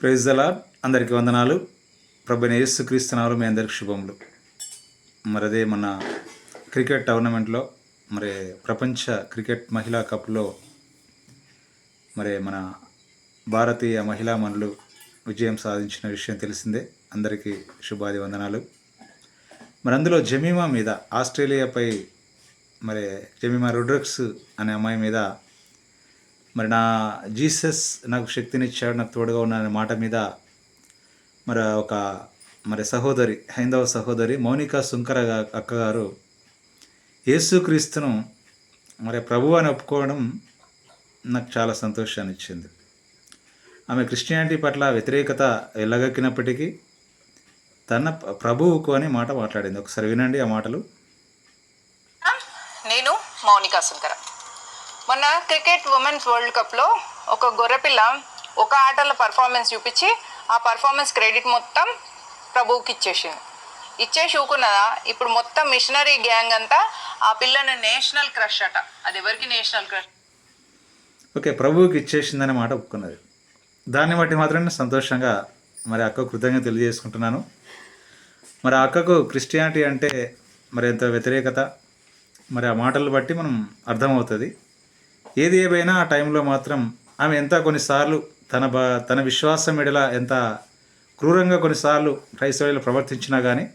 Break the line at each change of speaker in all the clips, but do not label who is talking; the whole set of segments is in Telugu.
ప్రైజ్ దలా అందరికీ వందనాలు. ప్రభుని యేసుక్రీస్తునాలు మీ అందరికి శుభములు. మరి అదే మన క్రికెట్ టోర్నమెంట్లో మరి ప్రపంచ క్రికెట్ మహిళా కప్లో మరి మన భారతీయ మహిళా మనులు విజయం సాధించిన విషయం తెలిసిందే. అందరికీ శుభాది వందనాలు. మరి అందులో జమీమా మీద ఆస్ట్రేలియాపై మరి జమీమా రుడ్రక్స్ అనే అమ్మాయి మీద మరి నా జీసస్ నాకు శక్తినిచ్చాడు నాకు తోడుగా ఉన్న మాట మీద మరి ఒక మరి సహోదరి హైందవ సహోదరి మౌనిక సుంకర అక్కగారు యేసుక్రీస్తును మరి ప్రభు అని ఒప్పుకోవడం నాకు చాలా సంతోషాన్ని ఇచ్చింది ఆమె క్రిస్టియానిటీ పట్ల వ్యతిరేకత వెళ్ళగక్కినప్పటికీ తన ప్రభువుకు అని మాట మాట్లాడింది. ఒకసారి వినండి ఆ మాటలు.
నేను మౌనికా సుంకర. మొన్న క్రికెట్ ఉమెన్స్ వరల్డ్ కప్లో ఒక గొర్రెపిల్ల ఒక ఆటలో పర్ఫార్మెన్స్ చూపించి ఆ పర్ఫార్మెన్స్ క్రెడిట్ మొత్తం ప్రభువుకి ఇచ్చేసింది. ఇచ్చేసి ఊకున్నదా? ఇప్పుడు మొత్తం మిషనరీ గ్యాంగ్ అంతా ఆ పిల్లని నేషనల్ క్రష్ అట. అది ఎవరికి నేషనల్ క్రష్
ఓకే ప్రభువుకి ఇచ్చేసిందనే మాట ఒప్పుకున్నది. దాన్ని బట్టి మాత్రమే సంతోషంగా మరి అక్క కృతజ్ఞత తెలియజేసుకుంటున్నాను. మరి ఆ అక్కకు క్రిస్టియానిటీ అంటే మరి ఎంత వ్యతిరేకత. మరి ఆ మాటలు బట్టి మనం అర్థమవుతుంది. ఏది ఏమైనా ఆ టైంలో మాత్రం ఆమె ఎంత కొన్నిసార్లు తన బ తన విశ్వాసం ఎడల ఎంత క్రూరంగా కొన్నిసార్లు క్రైస్తవులు ప్రవర్తించినా కానీ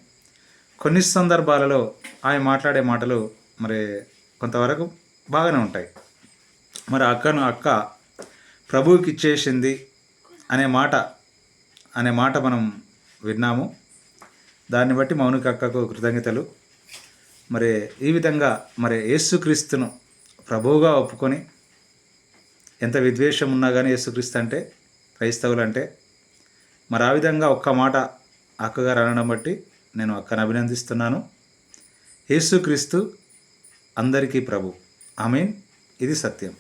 కొన్ని సందర్భాలలో ఆమె మాట్లాడే మాటలు మరి కొంతవరకు బాగానే ఉంటాయి. మరి అక్కను అక్క ప్రభువుకి ఇచ్చేసింది అనే మాట అనే మాట మనం విన్నాము. దాన్ని బట్టి మౌనిక అక్కకు కృతజ్ఞతలు. మరి ఈ విధంగా మరి యేసుక్రీస్తును ప్రభువుగా ఒప్పుకొని ఎంత విద్వేషం ఉన్నా కానీ యేసుక్రీస్తు అంటే క్రైస్తవులు అంటే మరి ఆ విధంగా ఒక్క మాట అక్కగారు అనడం బట్టి నేను అక్కను అభినందిస్తున్నాను. యేసుక్రీస్తు అందరికీ ప్రభు. ఐ మీన్ ఇది సత్యం.